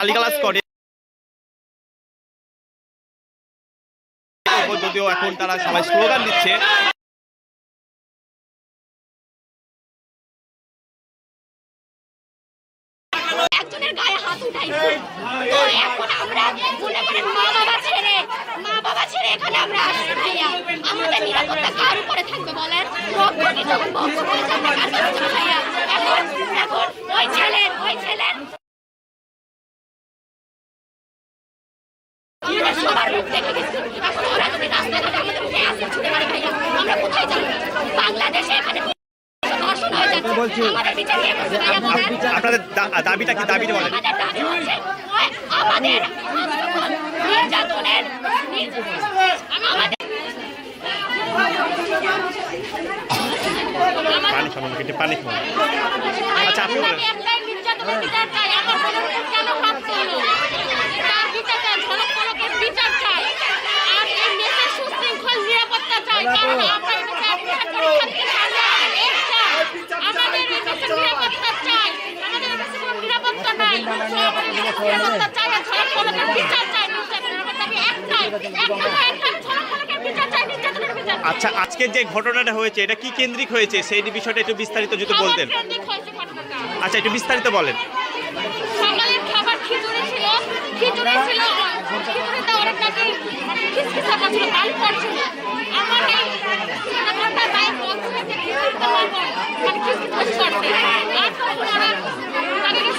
গালিগালাজ করে। যদিও এখন তারা সবাই স্লোগান দিচ্ছে। একজনের গায়ে হাত উঠাইছে। তো এখন আমরা মনে করেন মা বাবা ছেড়ে মা বাবা ছেড়ে এখানে আমরা আসছি ভাইয়া। আমাদের নিরাপত্তা কার উপরে থাকবে বলেন? রক্তটি যখন বন্ধ হয়েছে আমরা কার কাছে ভাইয়া? এখন এখন ওই ছেলের ওই ছেলের আমাদের সবার মুখ দেখে গেছে এখন ওরা যদি রাস্তাঘাটে আমাদের মুখে অ্যাসিড ছুড়ে মারে ভাইয়া আমরা কোথায় যাব বাংলাদেশে এখানে ধর্ষণ হয়ে যাচ্ছে আমাদের বিচার কে করছে ভাইয়া বলেন আপনাদের দাবিটা কি দাবি আচ্ছা, বলেন। আমাদের। আচ্ছা আজকের যে ঘটনাটা হয়েছে এটা কি কেন্দ্রিক হয়েছে? সেই বিষয়টা একটু বিস্তারিত যদি বলতেন। আচ্ছা একটু বিস্তারিত বলেন। আমার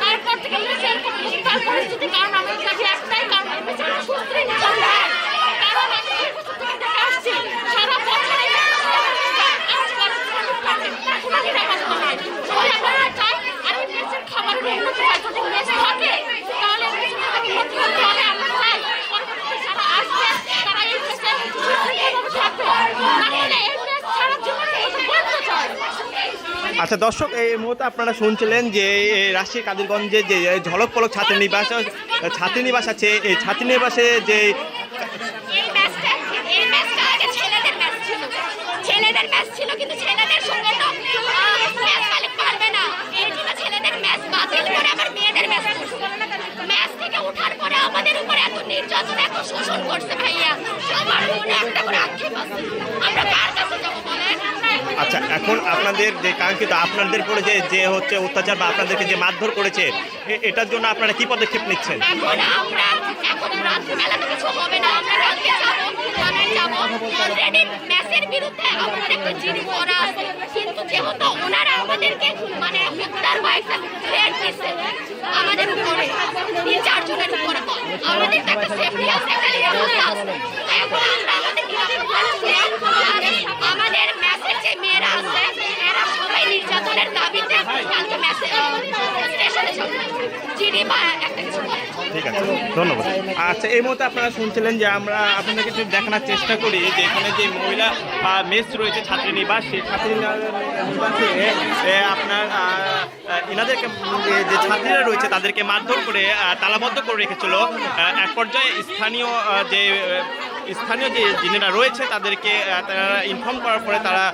তারপর থেকে কারণ আমাদের কাছে একটাই কারণ আমি চাই সুস্থির নিকট কারণ আমি এই বছর থেকে দেখে আসছি সারা বছর এই আজ বছর কোনো নিরাপত্তা নাই সবাই আমরা চাই আর এই মেসের খাবারের উন্নতি হয় যদি মেস থাকে তাহলে মেসের উন্নতি হতে হলে আমরা চাই পরবর্তীতে যারা আসবে তারা এই মেসে সুস্থভাবে থাকবে নাহলে এই মেস সারা জীবনের মতো বন্ধ চাই আচ্ছা দর্শক, এই মুহূর্তে আপনারা শুনছিলেন যে রাজশাহী কাদিরগঞ্জে যে ঝলক পলক ছাত্রী নিবাস ছাত্রী নিবাস আছে এই ছাত্রী নিবাসে যে এই নির্যাতন, এত শোষণ করছে ভাইয়া। সবার মনে একটা করে আক্ষেপ আছে। আমরা কার কাছে যাব আচ্ছা এখন আপনাদের যে কাঙ্ক্ষিত আপনাদের পরে যে যে হচ্ছে অত্যাচার বা আপনাদেরকে যে মারধর করেছে এটার জন্য আপনারা কি পদক্ষেপ নিচ্ছেন? আমাদের আমাদেরকে মানে তিন চারজনের উপরে আমাদের একটা সেফটি আছে আছে। কিছু ঠিক আছে, ধন্যবাদ। আচ্ছা এই মুহূর্তে আপনারা শুনছিলেন যে আমরা আপনাদেরকে একটু দেখানোর চেষ্টা করি যে এখানে যে মহিলা মেস রয়েছে ছাত্রী নিবাস সেই ছাত্রী নিবাসে আপনার এনাদেরকে যে- ছাত্রীরা রয়েছে, তাদেরকে মারধর করে তালাবদ্ধ করে রেখেছিল। এক পর্যায়ে স্থানীয় যে স্থানীয় যে যিনিরা রয়েছে তাদেরকে তারা ইনফর্ম করার পরে তারা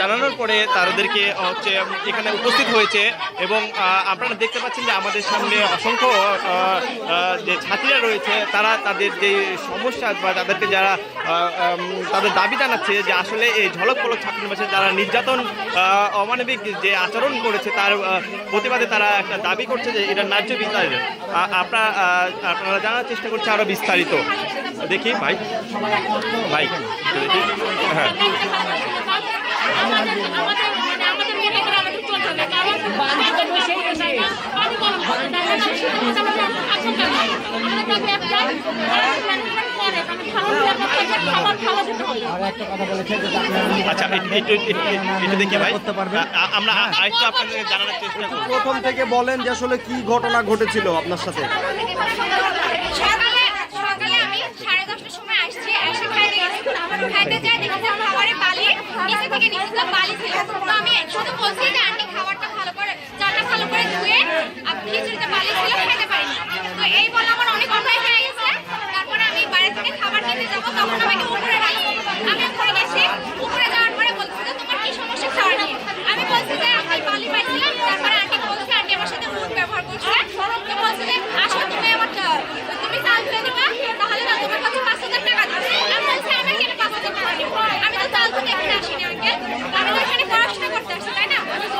জানানোর পরে তাদেরকে হচ্ছে, এখানে উপস্থিত হয়েছে এবং আপনারা দেখতে পাচ্ছেন যে আমাদের সামনে অসংখ্য যে ছাত্রীরা রয়েছে, তারা তাদের যে সমস্যা বা তাদেরকে যারা তাদের দাবি জানাচ্ছে যে আসলে এই ঝলক পলক ছাত্রীবাসে যারা নির্যাতন অমানবিক যে আচরণ করেছে তার প্রতিবাদে তারা একটা দাবি করছে যে এটা ন্যায্য বিচার। আপনারা আপনারা জানার চেষ্টা করছে আরও বিস্তারিত। দেখি ভাই। ভাই দেখি। হ্যাঁ। আচ্ছা একটু একটু একটু- একটু দেখি ভাই। আ- আ- আমরা আ- আরেকটু আপনাদের জানানোর চেষ্টা করব। প্রথম থেকে বলেন যে আসলে কি ঘটনা ঘটেছিল আপনার সাথে সকালে সকালে আমি সাড়ে দশটার সময় আসছি খাইতে যাই দেখি যে খাবারে বালি, নিচে থেকে নিচে বালি ছিল। তো আমি শুধু বলছি যে, আন্টি, খাবারটা ভালো করে, চালটা ভালো করে ধুয়ে খিচুড়িতে বালি ছিল খেতে পারিনি তো এই বলে আমার অনেক অন্যায় হয়ে গেছে তারপরে আমি বাইরে থেকে খাবার কিনতে যাব তখন আমাকে উপরে রাখব আমি উপরে গেছি উপরে যাওয়ার পরে বলছি যে তোমার কি সমস্যা খাওয়ার নিয়ে আমি বলছি যে আমি বালি পাইছিলাম তারপরে আন্টি বলছে আন্টি আমার সাথে রুট ব্যবহার করছে তো বলছে যে আসো তুমি আমার তুমি চাল ধুয়ে দিবা তাহলে না তোমার কাছে পাঁচ হাজার টাকা দিবে আমি বলছি আমি কেন পাঁচ হাজার টাকা দিব আমি তো চাল ধুতে এখানে আসিনি আঙ্কেল আমি তো এখানে পড়াশোনা করতে আসছি তাই না তো বলছে যে খাইবে না কেন খাবে না তো বলবা কেন তো আমার কি অধিকার নেই খারাপ খাওয়ার বলে বলা আমার সেই অধিকারটা নাই আমাকে বলছে তুই খেতে পারছ না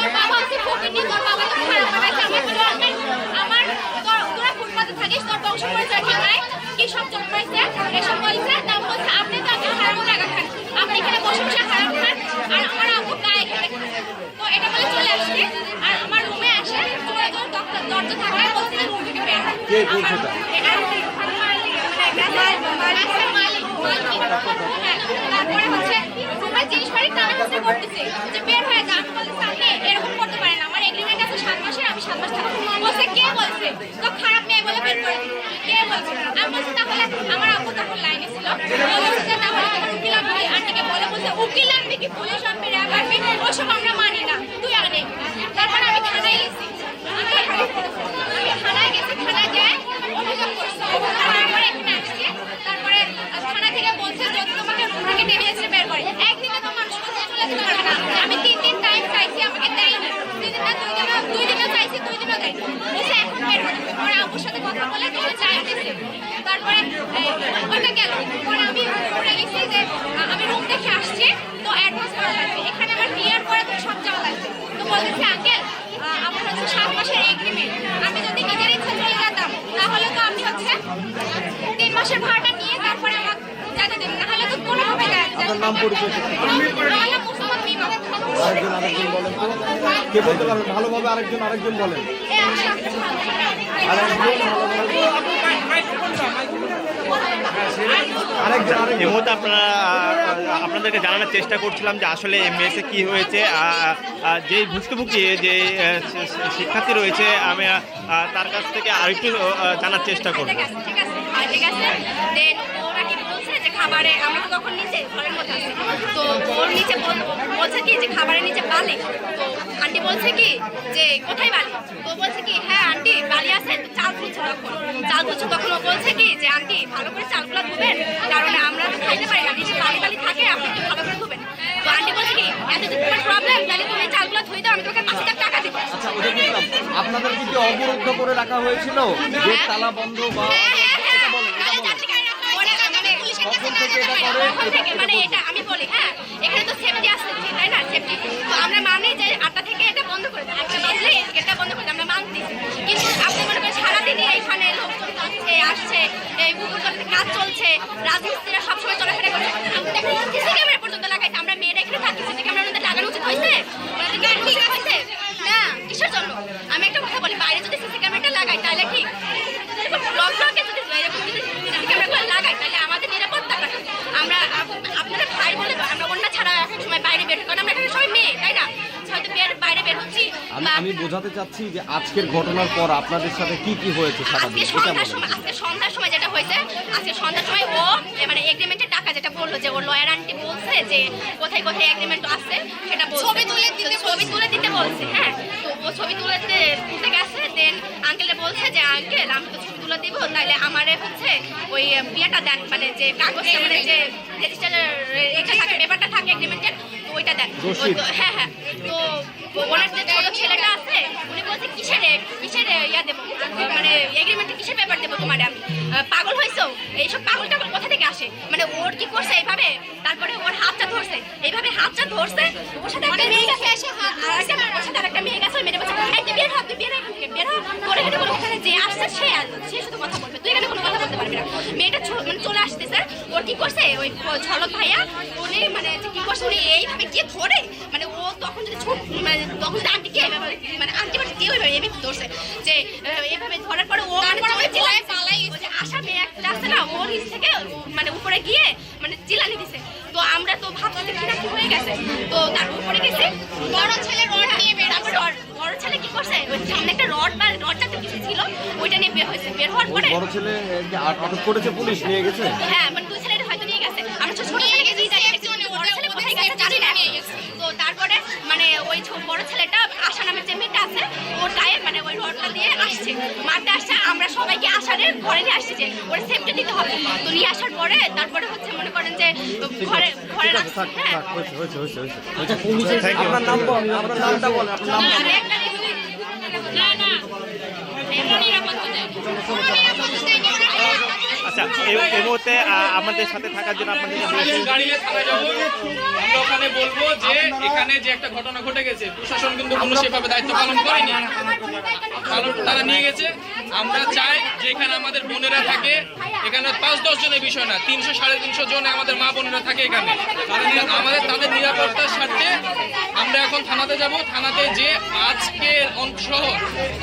তোর বাবা তোর বাবা তো খারাপ আমার তোর- তোরা ফুটপাতে থাকিস তোর বংশ পরিচয় ঠিক নাই কি সব জন্মাইছে এসব বলছে বলছে আপনি তো আগে খান আপনি এখানে বসে বসে হারাম খান আর আমার আব্বু গায়ে খেলে তো এটা বলে চলে আসছে আর আমার রুমে আসে পুরো একদম দরজা দরজা থাকায় বলছে রুম থেকে বের কে বলছে এটা? এটা মালিক মালিক হ্যাঁ, তারপরে হচ্ছে জিনিস বাড়ি টানা হেঁচড়া করতেছে যে বের হয়ে যা আমি বলছি আপনি এরকম করতে পারেন না। আমার এগ্রিমেন্ট আছে সাত মাসের আমি সাত মাস থাকব বলছে কে বলছে তো খারাপ মেয়ে বলে বের করে দিল। কে বলছে আমি বলছি তাহলে আমার আব্বু তখন লাইনে ছিল ও বলছে যে তাহলে তোমার উকিল আনবি আন্টিকে বলে বলছে উকিল আনবি কি পুলিশ আনবি র্যাব আনবি ওসব আমরা মানি না তুই আনে তারপর আমি থানায় গেছি আমি আমি থানায় গেছি থানায় যাই অভিযোগ করছি তারপরে এখানে আসছি তারপরে থানা থেকে বলছে যে তোমাকে রুম থেকে টেনে এসে বের করে একদিনে তো মানুষ কোথাও চলে যেতে পারবে না আমি তিন দিন টাইম চাইছি আমাকে দেয়নি। তিন দিন না দুই দিনও দুই দিনও চাইছি দুই দিনও দেয়নি। বলছে এখন বের যাবে পরে আব্বুর সাথে কথা বলে তখন টাইম তারপরে ওটা গেল। পরে আমি উপরে গেছি যে আমি রুম দেখে আসছি তো অ্যাডভান্স করা লাগবে। এখানে আমার বিয়ের পরে তো সব যাওয়া লাগবে। তো বলতেছি আঙ্কেল আমার হচ্ছে সাত মাসের এগ্রিমেন্ট আমি যদি নিজের ইচ্ছা চলে যেতাম তাহলে তো আপনি হচ্ছে তিন মাসের ভাড়াটা নিয়ে তারপরে আমার যেতে দেবেন নাহলে তো কোনোভাবে আপনার নাম পরিচয় কি? আমার নাম মুসলমান মিমা আরেকজন আরেকজন বলেন। কে বলতে পারবেন ভালোভাবে আরেকজন আরেকজন বলেন। এই মুহূর্তে আপনারা আপনাদেরকে জানানোর চেষ্টা করছিলাম যে আসলে এম মেসে কি হয়েছে। যে ভুক্তভোগী যে শিক্ষার্থী রয়েছে আমি তার কাছ থেকে আরেকটু জানার চেষ্টা করব। ঠিক আছে ঠিক দেন ওরা কি বলছে যে খাবারে তখন নিচে ঘরের মধ্যে আছি। তো ওর নিচে বলছে কি যে খাবারের নিচে বালি। তো আন্টি বলছে কি যে কোথায় বালি? তো বলছে কি হ্যাঁ আন্টি বালি আছে তো চাল তুলছে তখন। চাল তুলছে তখন ও বলছে কি যে আন্টি ভালো করে চালগুলো ধুবেন কারণ আমরা তো খাইতে পারি না। নিচে বালি বালি থাকে আপনি একটু ভালো করে ধুবেন। তো আন্টি বলছে কি এত যদি তোমার প্রবলেম তাহলে তুমি চালগুলো ধুই দাও আমি তোকে পাঁচ হাজার টাকা দিব আচ্ছা আপনাদের কি অবরুদ্ধ করে রাখা হয়েছিল? গেট তালা বন্ধ বা হ্যাঁ, হ্যাঁ, হ্যাঁ। এটা বলেন এটা বলেন ওরা মানে পুলিশের করে? মানে এটা আমি বলি হ্যাঁ এখানে তো সেফটি আসছে তাই না সেফটি তো আমরা মানি যে আটটা থেকে এটা বন্ধ করে দেয় একটা বাজলে এটা বন্ধ করে আমরা মানছি। কিন্তু আপনি মনে করেন সারাদিনই লোকজন যাচ্ছে আসছে এই পুকুর কাজ চলছে রাজমিস্ত্রিরা সবসময় চলাফেরা করছে আমি দেখুন সিসি ক্যামেরা পর্যন্ত লাগাইছে আমরা মেয়েরা এখানে থাকি সিসি ক্যামেরা ওনাদের লাগানো উচিত হয়েছে ওনাদের কি উচিত হয়েছে না কিসের জন্য আমি একটা কথা বলি বাইরে যদি সিসি ক্যামেরাটা লাগাই তাহলে কি ব্লক ব্লকে যদি এরকম যদি সিসি ক্যামেরাগুলো লাগাই তাহলে আমাদের নিরাপত্তা কাটে আমরা আপ- আপনারা ভাই বলে নয়, আমরা অন্য ছাড়া এক এক সময় বাইরে বের হই। কারণ আমরা এখানে সবাই মেয়ে তাই না হয়তো বের বাইরে বের হচ্ছি আমি বা আমি বোঝাতে চাচ্ছি যে আজকের ঘটনার পর আপনাদের সাথে কি কি হয়েছে আজকে সন্ধ্যার সময় আজকে সন্ধ্যার সময় যেটা হয়েছে আজকে সন্ধ্যার সময় ও মানে এগ্রিমেন্টের টাকা যেটা বলল যে ওর লয়ার আন্টি বলছে যে কোথায় কোথায় এগ্রিমেন্ট আছে সেটা ছবি তুলে দিতে ছবি তুলে দিতে বলছে হ্যাঁ। তো ও ছবি তুলে দিতে তুলতে গেছে দেন আঙ্কেলটা বলছে যে আঙ্কেল আমি তো ছবি দিব তাহলে আমারে হচ্ছে ওই বিয়েটা দেন মানে যে কাগজটা মানে যে রেজিস্টার এটা থাকে পেপারটা থাকে এগ্রিমেন্টের তো ওইটা দেন। হ্যাঁ হ্যাঁ। তো ওনার যে ছোট ছেলেটা আছে উনি বলছে কিসের কিসের ইয়া দেবো? মানে এগ্রিমেন্টে কিসের পেপার দেবো তোমার? আমি পাগল হয়েছো এইসব পাগল টাগল কোথা থেকে আসে? মানে ওর কি করছে এইভাবে? তারপরে ওর হাতটা ধরছে। এইভাবে হাতটা ধরছে ওর সাথে একটা মেয়ে গেছে। এসে হাত আর একটা মেয়ে গেছে মেয়েটা বলছে এই তুই বের হ তুই বের হ এখান থেকে, বের হ তোর এখানে কোনো কথা নেই। যে আসছে সে শুধু কথা বলবে। তুই এখানে কোনো কথা বলতে পারবি না। মেয়েটা মানে চলে আসতেছে ওর কি করছে? ওই ঝলক ভাইয়া উনি মানে কি করছে উনি এইভাবে গিয়ে ধরে মানে ও তখন যদি ছোট মানে তখন যদি আন্টিকে এভাবে মানে আন্টি মানে দিয়ে ওইভাবে এভাবে ধরছে? যে এভাবে ধরার পরে ও মানে চিল্লায় পালাই আশা মেয়ে একটা আছে না ওর নিচ থেকে মানে উপরে গিয়ে মানে চিল্লানি দিছে। তো আমরা তো না কি হয়ে গেছে। তো তার উপরে গেছে। বড় ছেলে রড নিয়ে বের তারপর বড় ছেলে আটক করেছে পুলিশ নিয়ে গেছে হ্যাঁ মানে দুই ছেলেটা হয়তো নিয়ে গেছে আমরা ছোট ছেলেকে দিয়ে যাই বড় ছেলে কোথায় গেছে জানি না তো তারপরে মানে ওই বড় ছেলেটা আশা নামের যে মেয়েটা আছে ওর গায়ে মানে ওই রডটা দিয়ে আসছে মারতে আসছে আমরা সবাইকে আশারে ঘরে নিয়ে আসছি যে ওর সেফটি দিতে হবে তো নিয়ে আসার পরে তারপরে হচ্ছে মনে করেন যে ঘরে ঘরে রাখছি হ্যাঁ আপনার নাম বলেন আপনার নামটা বলেন আপনার নাম না না এমন নিরাপত্তা দেয় কোনো নিরাপত্তা দেয়নি ওরা আচ্ছা এই মুহূর্তে আমাদের সাথে থাকার জন্য আপনাদের গাড়ি নিয়ে থানায় যাব। আমরা ওখানে বলব যে এখানে যে একটা ঘটনা ঘটে গেছে প্রশাসন কিন্তু কোনো সেভাবে দায়িত্ব পালন করেনি। পালন তারা নিয়ে গেছে। আমরা চাই যে এখানে আমাদের বোনেরা থাকে। এখানে পাঁচ দশ জনের বিষয় না তিনশো সাড়ে তিনশো জন আমাদের মা বোনেরা থাকে এখানে। আমাদের তাদের আমরা এখন থানাতে যাব। থানাতে যে আজকে সহ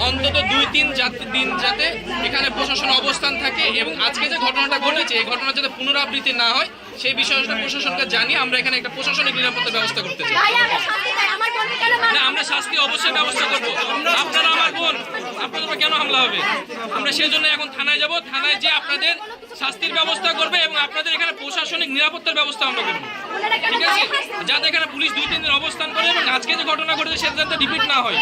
অন্তত দুই তিন দিন যাতে এখানে প্রশাসন অবস্থান থাকে এবং আজকে যে ঘটনাটা ঘটেছে এই ঘটনা যাতে পুনরাবৃত্তি না হয় সেই বিষয়টা প্রশাসনকে জানিয়ে আমরা এখানে একটা প্রশাসনিক নিরাপত্তা ব্যবস্থা করতে চাই। না আমরা শাস্তি অবশ্যই ব্যবস্থা করব। আপনারা আমার বোন আপনাদের কেন হামলা হবে? আমরা সেই জন্য এখন থানায় যাব। থানায় যে আপনাদের শাস্তির ব্যবস্থা করবে এবং আপনাদের এখানে প্রশাসনিক নিরাপত্তার ব্যবস্থা আমরা করব। ঠিক আছে? যাতে এখানে পুলিশ দুই তিন দিন অবস্থান করে এবং আজকে যে ঘটনা ঘটেছে সেটা যাতে রিপিট না হয়।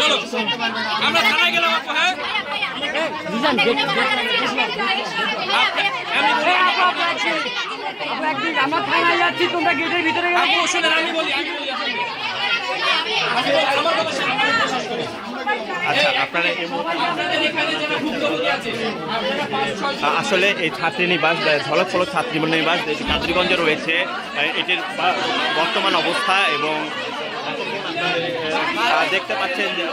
চলো আমরা থানায় গেলাম হ্যাঁ? আমি বলি, আমরা থানায় যাচ্ছি তোমরা গেটের ভিতরে আমি বলি আমি বলি। আসেন। আমার কথা আচ্ছা আপনারা আসলে এই ছাত্রী নিবাস আহ, ঝলক ফলক ছাত্রী নিবাস যেটি কাদরিগঞ্জে রয়েছে এটির বর্তমান অবস্থা এবং দেখতে পাচ্ছেন যে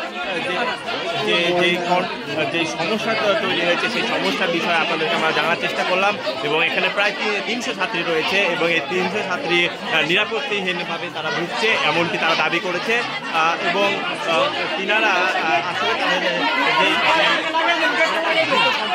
যে যে সমস্যা যে তৈরি হয়েছে, সেই সমস্যার বিষয়ে আপনাদেরকে আমরা জানার চেষ্টা করলাম। এবং এখানে প্রায় তিনশো ছাত্রী রয়েছে এবং এই তিনশো ছাত্রী নিরাপত্তাহীনভাবে তারা ভুগছে, এমনটি তারা দাবি করেছে। এবং তিনারা আসলে তাদের যেই সন্তুষ্ট অনেকটা আর কেন যাবে না? অবশ্যই যাবে। অবশ্যই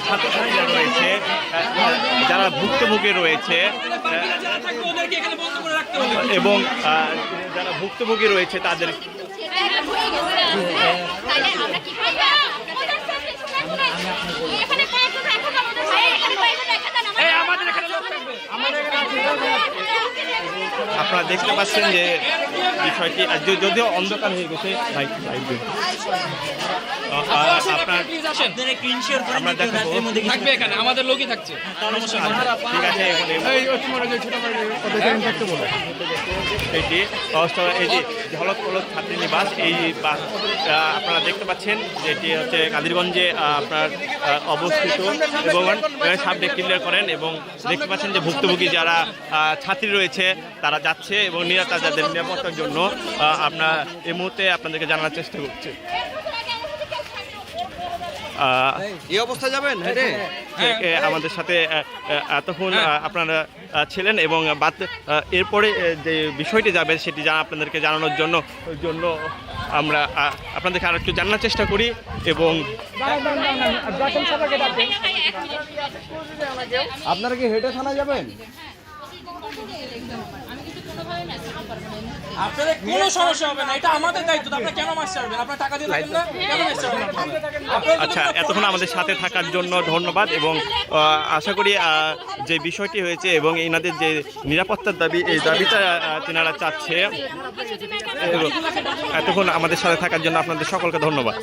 ছাত্রছাত্রীরা রয়েছে যারা ভুক্তভোগী রয়েছে এবং যারা ভুক্তভোগী রয়েছে তাদের আপনারা দেখতে পাচ্ছেন যে বিষয়টি আর যদিও অন্ধকার হয়ে গেছে ভাই ভাই দিন। আহ, আহ, আপনার প্লিজ আসেন। আমরা দেখাবো। থাকবে এখানে আমাদের লোকই থাকছে। এখন এই- এটি অবস্থা এই বাস আহ, আপনারা দেখতে পাচ্ছেন যেটি হচ্ছে কাদিরগঞ্জে আহ, আপনার আহ, অবস্থিত এবং সামনে ক্লিয়ার করেন এবং দেখতে পাচ্ছেন যে ভুক্তভোগী যারা আহ, ছাত্রী রয়েছে তারা যাচ্ছে এবং নিরাপত্তা যাদের নিরাপত্তার জন্য আপনার এই মুহূর্তে আপনাদেরকে জানার চেষ্টা করছি। এই অবস্থায় যাবেন আমাদের সাথে এতক্ষণ আপনারা ছিলেন এবং বাদ এরপরে যে বিষয়টি যাবে সেটি জানা আপনাদেরকে জানানোর জন্য জন্য আমরা আপনাদেরকে আর একটু জানার চেষ্টা করি এবং আপনারা কি হেঁটে থানায় যাবেন? আপনাদের কোনো সমস্যা হবে না এটা আমাদের দায়িত্ব আপনি কেন মাছ ছাড়বেন আপনার টাকা দিয়ে থাকেন না? কেন মাছ ছাড়বেন আপনারা? আপনারা যদি আচ্ছা এতক্ষণ আমাদের সাথে থাকার জন্য ধন্যবাদ এবং আশা করি যে বিষয়টি হয়েছে এবং এনাদের যে নিরাপত্তার দাবি এই দাবিটা তেনারা চাচ্ছে। এতক্ষণ আমাদের সাথে থাকার জন্য আপনাদের সকলকে ধন্যবাদ।